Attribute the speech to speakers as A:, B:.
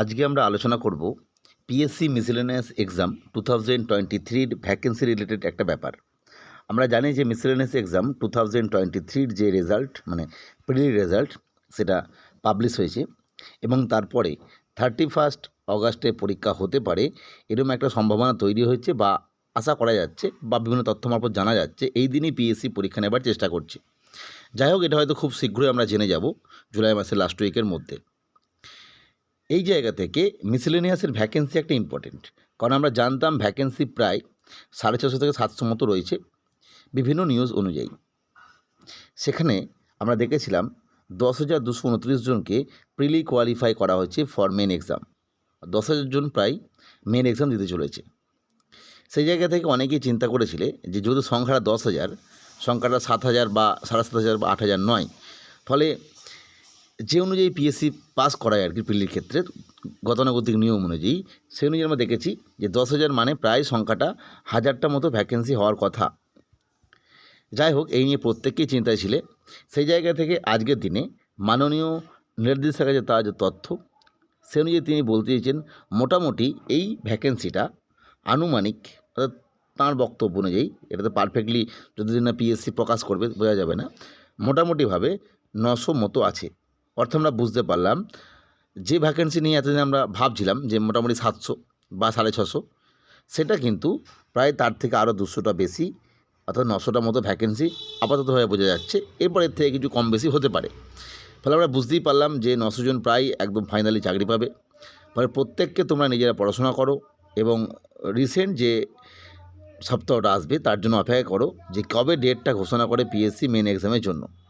A: আজকে আমরা আলোচনা করব PSC miscellaneous exam two thousand twenty থ্রির ভ্যাকেন্সি রিলেটেড একটা ব্যাপার। আমরা জানি যে miscellaneous exam two thousand twenty থ্রির যে রেজাল্ট মানে প্রিলি রেজাল্ট সেটা পাবলিশ হয়েছে এবং তারপরে থার্টি ফার্স্ট অগাস্টে পরীক্ষা হতে পারে, এরকম একটা সম্ভাবনা তৈরি হয়েছে বা আশা করা যাচ্ছে বা বিভিন্ন তথ্য মারফত জানা যাচ্ছে, এই দিনই পিএসসি পরীক্ষা নেবার চেষ্টা করছে। যাই হোক, এটা হয়তো খুব শীঘ্রই আমরা জেনে যাব, জুলাই মাসের লাস্ট উইকের মধ্যে। এই জায়গা থেকে মিসেলেনিয়াসের ভ্যাকেন্সি একটা ইম্পর্টেন্ট কারণ আমরা জানতাম ভ্যাকেন্সি প্রায় সাড়ে ছশো থেকে সাতশো মতো রয়েছে বিভিন্ন নিউজ অনুযায়ী। সেখানে আমরা দেখেছিলাম দশ হাজার দুশো উনত্রিশ জনকে প্রিলি কোয়ালিফাই করা হয়েছে ফর মেন এক্সাম দশ হাজার জন প্রায় মেন এক্সাম দিতে চলেছে। সেই জায়গা থেকে অনেকেই চিন্তা করেছিলে যে যেহেতু সংখ্যাটা দশ হাজার, সংখ্যাটা সাত হাজার বা সাড়ে সাত হাজার বা আট হাজার নয়, ফলে যে অনুযায়ী পিএসসি পাস করায় আর কি প্রিলির ক্ষেত্রে, গতানুগতিক নিয়ম অনুযায়ী সেই অনুযায়ী আমরা দেখেছি যে দশ হাজার মানে প্রায় সংখ্যাটা হাজারটা মতো ভ্যাকেন্সি হওয়ার কথা। যাই হোক, এই নিয়ে প্রত্যেকেই চিন্তায় ছিলে। সেই জায়গা থেকে আজকের দিনে মাননীয় নির্দেশকের কাছে তার যে তথ্য, সে অনুযায়ী তিনি বলতে চেয়েছেন মোটামুটি এই ভ্যাকেন্সিটা আনুমানিক, অর্থাৎ তাঁর বক্তব্য অনুযায়ী এটা তো পারফেক্টলি যদি না পিএসসি প্রকাশ করবে, বোঝা যাবে না, মোটামুটিভাবে নশো মতো আছে। অর্থাৎ আমরা বুঝতে পারলাম। যে ভ্যাকেন্সি নিয়ে এতদিন আমরা ভাবছিলাম যে মোটামুটি সাতশো বা সাড়ে ছশো, সেটা কিন্তু প্রায় তার থেকে আরও দুশোটা বেশি অর্থাৎ নশোটা মতো ভ্যাকেন্সি আপাততভাবে বোঝা যাচ্ছে। এরপরের থেকে কিছু কম বেশি হতে পারে। ফলে আমরা বুঝতেই পারলাম যে নশো জন প্রায় একদম ফাইনালি চাকরি পাবে। ফলে প্রত্যেককে তোমরা নিজেরা পড়াশোনা করো এবং রিসেন্ট যে সপ্তাহটা আসবে তার জন্য অপেক্ষা করো যে কবে ডেটটা ঘোষণা করে পিএসসি মেন এক্সামের জন্য।